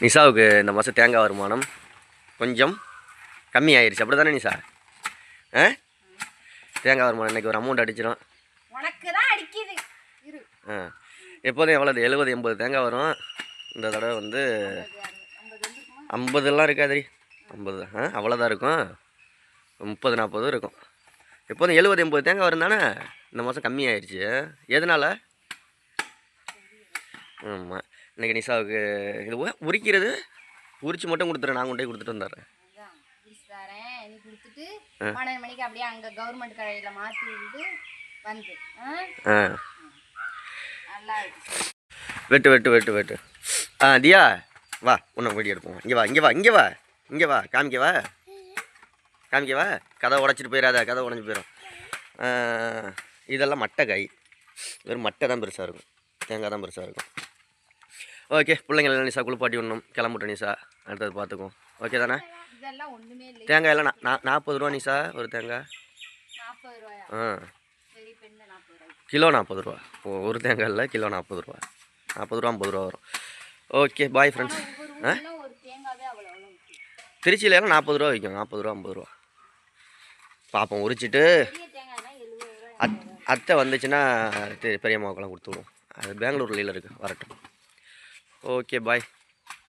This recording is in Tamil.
நிஷாவுக்கு இந்த மாதம் தேங்காய் வருமானம் கொஞ்சம் கம்மி ஆயிடுச்சு அப்படி தானே நிஷா? ஆ? தேங்காய் வருமானம் இன்றைக்கி ஒரு அமௌண்ட் அடிச்சிடும் ஆ. எப்போதும் எவ்வளோ எழுபது எண்பது தேங்காய் வரும். இந்த தடவை வந்து ஐம்பதுலாம் இருக்காதுரி ஐம்பது. ஆ அவ்வளோதான் இருக்கும். முப்பது நாற்பது இருக்கும். எப்போதும் எழுபது எண்பது தேங்காய் வரும் தானே இந்த மாதம் கம்மி ஆயிடுச்சு எதனால்? ஆமாம் இன்றைக்கி நிஷாவுக்கு இது உரிக்கிறது உரிச்சு மட்டும் கொடுத்துறேன். நான் கொண்டு கொடுத்துட்டு வந்துடுறேன். நீ கொடுத்துட்டு பன்னெண்டு மணிக்கு அப்படியே அங்கே கவர்மெண்ட் கடையில் மாற்றி விட்டு வந்து. நல்லா வெட்டு வெட்டு வெட்டு வெட்டு. ஆ தியா. வா உன்னை வீடியோ எடுப்போம். இங்கே வா இங்கே வா இங்கே வா. இங்கே வா காமிக்கவா காமிக்கவா கதை உடச்சிட்டு போயிடாத கதை உடஞ்சி போயிடும் இதெல்லாம் மட்டை காய் வெறும் மட்டை தான் பெருசாக இருக்கும். தேங்காய் தான் பெருசாக இருக்கும். ஓகே பிள்ளைங்கள நிசா குளிப்பாட்டி விடணும். கிளம்பிட்டோம் நிசா. அடுத்தது பார்த்துக்குவோம். ஓகே தானே? தேங்காய் எல்லாம் நான் நாற்பது ரூபா நிசா ஒரு தேங்காய். ஆ. கிலோ நாற்பது ரூபா. ஒரு தேங்காய் இல்லை கிலோ நாற்பது ரூபா. நாற்பது ரூபா ஐம்பது ரூபா வரும். ஓகே பாய் ஃப்ரெண்ட்ஸ் ஆ? திருச்சியிலலாம் திருச்சியில எல்லாம் நாற்பது ரூபா விற்கும் நாற்பது ரூபா ஐம்பது ரூபா. பார்ப்போம் உரிச்சிட்டு. அத் அத்தை வந்துச்சுன்னா தெ- பெரியம்மாவுக்கெல்லாம் கொடுத்துருவோம் அது பெங்களூர்ல இருக்குது வரட்டும். Okay bye